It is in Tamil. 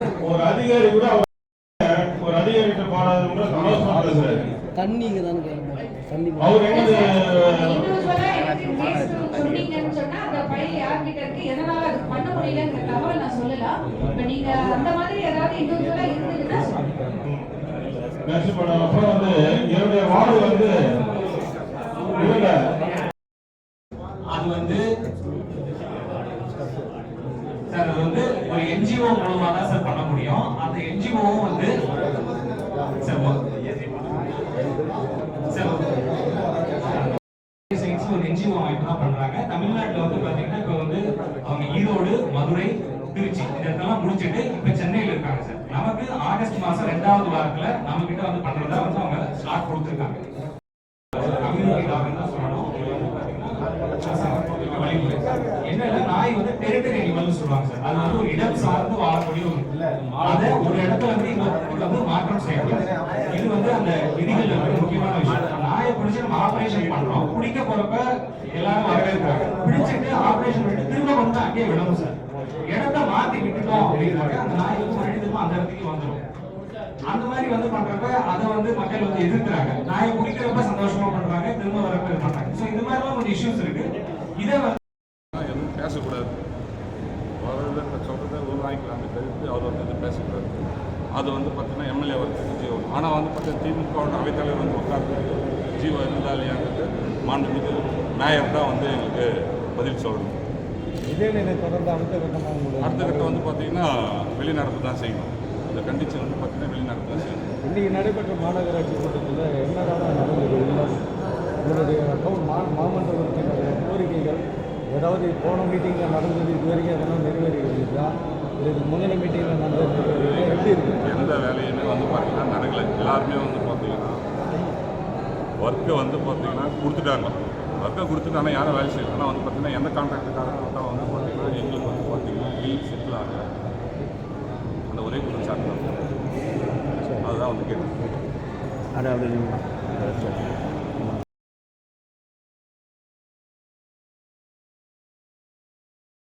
ஒரு அதிகாரி கூட ஒரு போனது கூட சந்தோஷமா பேசுறாரு. தண்ணிங்க தானே தண்ணி அவர் என்னது இண்டிவிஜுவலா எனக்கு கேஸ் சொன்னீங்கன்னு சொன்னா அந்த ஃபைல் யார்கிட்ட இருக்கு எதனால அது பண்ண முடியலங்கிற தகவலை நான் சொல்லலாம் இப்ப நீங்க அந்த மாதிரி ஏதாவது இண்டிவிஜுவலா இருந்ததுன்னா சொல்லுங்க. நெக்ஸ்ட் பண்ண அப்புறம் வந்து என்னுடைய வார்டு வந்து இவங்க. அது வந்து சார் அது வந்து ஒரு என்ஜிஓ மூலமா தான் சார் பண்ண முடியும். அந்த என்ஜிஓவும் வந்து ஒரு என்ஜிஓ அமைப்பு தான் பண்றாங்க. தமிழ்நாட்டுல வந்து பாத்தீங்கன்னா இப்ப வந்து அவங்க ஈரோடு மதுரை திருச்சி இதெல்லாம் முடிச்சிட்டு இப்ப சென்னையில இருக்காங்க சார் நமக்கு ஆகஸ்ட் மாசம் ரெண்டாவது வாரத்துல நம்ம கிட்ட வந்து பண்றதா வந்து அவங்க ஸ்டார்ட் கொடுத்துருக்காங்க கம்யூனிட்டி டாக்டர் தான் சொல்லணும் இது வந்து பாத்தீங்கன்னா வழிமுறை. என்னன்னா நாய் வந்து டெரிட்டரி அனிமல்னு சொல்லுவாங்க சார். அது வந்து ஒரு இடம் சார்ந்து வாழக்கூடிய ஒரு அதை ஒரு இடத்துல இருந்து இன்னொரு வந்து மாற்றம் செய்யணும் இது வந்து அந்த விதிகள் வந்து முக்கியமான விஷயம். நாயை பிடிச்சு நம்ம ஆபரேஷன் பண்றோம். பிடிக்க போறப்ப எல்லாரும் வரவேற்கிறாங்க. பிடிச்சிட்டு ஆபரேஷன் பண்ணிட்டு திரும்ப வந்து அங்கேயே விடணும் சார். இடத்த மாத்தி விட்டுட்டோம் அந்த நாய் வந்து மறுபடியும் திரும்ப அந்த இடத்துக்கு வந்துடும் அந்த மாதிரி வந்து பண்றப்ப அதை வந்து மக்கள் வந்து எதிர்க்கிறாங்க. நாயை பிடிக்கிறப்ப சந்தோஷமா பண்றாங்க திரும்ப வரப்ப இது பண்றாங்க. ஸோ இந்த மாதிரிலாம் கொஞ்சம் இஷ்யூஸ் இருக்கு. இதை வந்து வரது சொல்கிறத உருவாக்கிக்கலாமே தவிர்த்து அவர் வந்து இது பேசக்கூடாது அது வந்து பார்த்தீங்கன்னா எம்எல்ஏ வரதுக்கு ஜீவோ. ஆனால் வந்து பார்த்தீங்கன்னா திமுகவோட அவைத்தலைவர் வந்து உட்கார்ந்து ஜீவோ இருந்தா இல்லையாங்கிறது மாண்புமிகு மேயர் தான் வந்து எங்களுக்கு பதில் சொல்லணும். இதே நிலை தொடர்ந்து அடுத்த கட்டமாக அடுத்த கட்டம் வந்து பார்த்தீங்கன்னா வெளிநடப்பு தான் செய்யணும். அந்த கண்டிஷன் வந்து பார்த்தீங்கன்னா வெளிநடப்பு தான் செய்யணும். இன்னைக்கு நடைபெற்ற மாநகராட்சி கூட்டத்தில் என்னதான் நடந்தது? உங்களுடைய மாமன்ற கோரிக்கைகள் ஏதாவது போன மீட்டிங்கில் நடந்தது இது வரைக்கும் எதனா நிறைவேறியிருக்கா இதுக்கு முந்தின மீட்டிங்கில் நடந்தது? எப்படி இருக்கு? எந்த வேலையுமே வந்து பார்த்தீங்கன்னா நடக்கலை. எல்லாருமே வந்து பார்த்தீங்கன்னா ஒர்க்கை வந்து பார்த்தீங்கன்னா கொடுத்துட்டாங்க. ஒர்க்கை கொடுத்துட்டு ஆனால் யாரும் வேலை செய்யல. ஆனால் வந்து பார்த்தீங்கன்னா எந்த கான்ட்ராக்டுக்காரங்க கொடுத்தா வந்து பார்த்தீங்கன்னா எங்களுக்கு வந்து பார்த்தீங்கன்னா லீவ் செட்டில் ஆகல. அந்த ஒரே தான். அதுதான் வந்து கேட்டு அதாவது